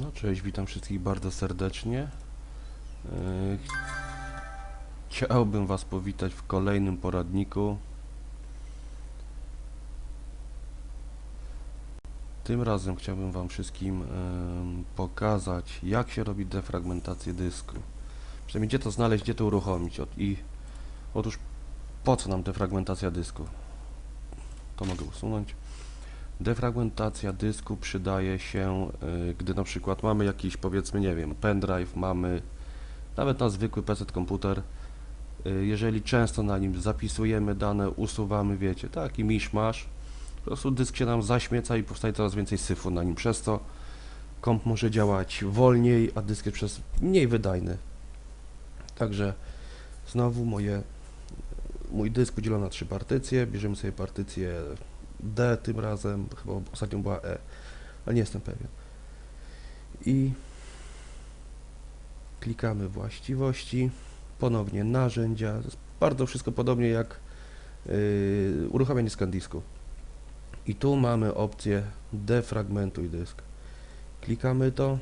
No cześć, witam wszystkich bardzo serdecznie. Yy, Chciałbym Was powitać w kolejnym poradniku. Tym razem chciałbym Wam wszystkim em, pokazać, jak się robi defragmentację dysku. Przynajmniej gdzie to znaleźć, gdzie to uruchomić. I otóż po co nam defragmentacja dysku? To mogę usunąć. Defragmentacja dysku przydaje się, y, gdy na przykład mamy jakiś, powiedzmy, nie wiem, pendrive, mamy nawet na zwykły PC komputer. y, Jeżeli często na nim zapisujemy dane, usuwamy, wiecie, taki miszmasz, po prostu dysk się nam zaśmieca i powstaje coraz więcej syfu na nim. Przez to komp może działać wolniej, a dysk jest przez mniej wydajny. Także znowu moje, mój dysk podzielono na trzy partycje. Bierzemy sobie partycję D tym razem, chyba ostatnio była E, ale nie jestem pewien. I klikamy właściwości, ponownie narzędzia. To jest bardzo wszystko podobnie jak yy, uruchamianie ScanDisku. I tu mamy opcję defragmentuj dysk. Klikamy to.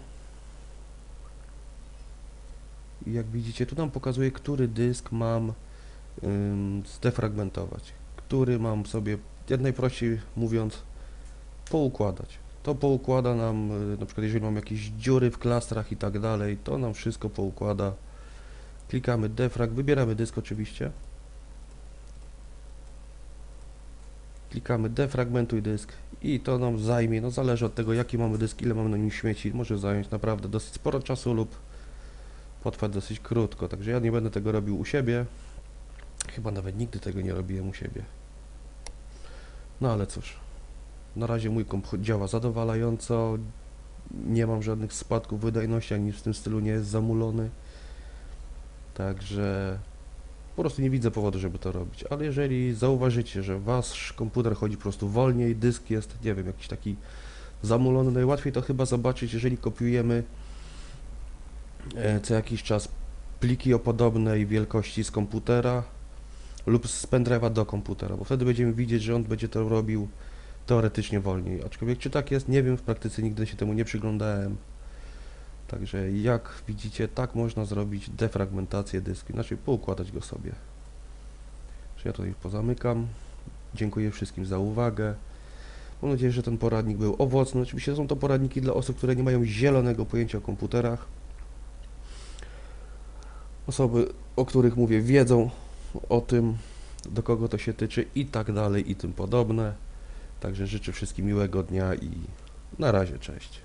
I jak widzicie, tu nam pokazuje, który dysk mam zdefragmentować. Który mam sobie, jak najprościej mówiąc, poukładać. To poukłada nam, y, na przykład jeżeli mam jakieś dziury w klastrach i tak dalej, to nam wszystko poukłada. Klikamy defrag, wybieramy dysk oczywiście. Klikamy defragmentuj dysk i to nam zajmie, no zależy od tego jaki mamy dysk, ile mamy na nim śmieci, może zająć naprawdę dosyć sporo czasu lub potrwać dosyć krótko, także ja nie będę tego robił u siebie. Chyba nawet nigdy tego nie robiłem u siebie. No ale cóż, na razie mój komp działa zadowalająco, nie mam żadnych spadków wydajności, ani w tym stylu nie jest zamulony. Także po prostu nie widzę powodu, żeby to robić. Ale jeżeli zauważycie, że wasz komputer chodzi po prostu wolniej, dysk jest, nie wiem, jakiś taki zamulony, najłatwiej to chyba zobaczyć, jeżeli kopiujemy e, co jakiś czas pliki o podobnej wielkości z komputera lub z pendrive'a do komputera, bo wtedy będziemy widzieć, że on będzie to robił teoretycznie wolniej. Aczkolwiek czy tak jest, nie wiem, w praktyce nigdy się temu nie przyglądałem. Także jak widzicie, tak można zrobić defragmentację dysku, inaczej poukładać go sobie. Że ja tutaj pozamykam. Dziękuję wszystkim za uwagę. Mam nadzieję, że ten poradnik był owocny. Oczywiście są to poradniki dla osób, które nie mają zielonego pojęcia o komputerach. Osoby, o których mówię, wiedzą o tym, do kogo to się tyczy i tak dalej i tym podobne. Także życzę wszystkim miłego dnia i na razie, cześć.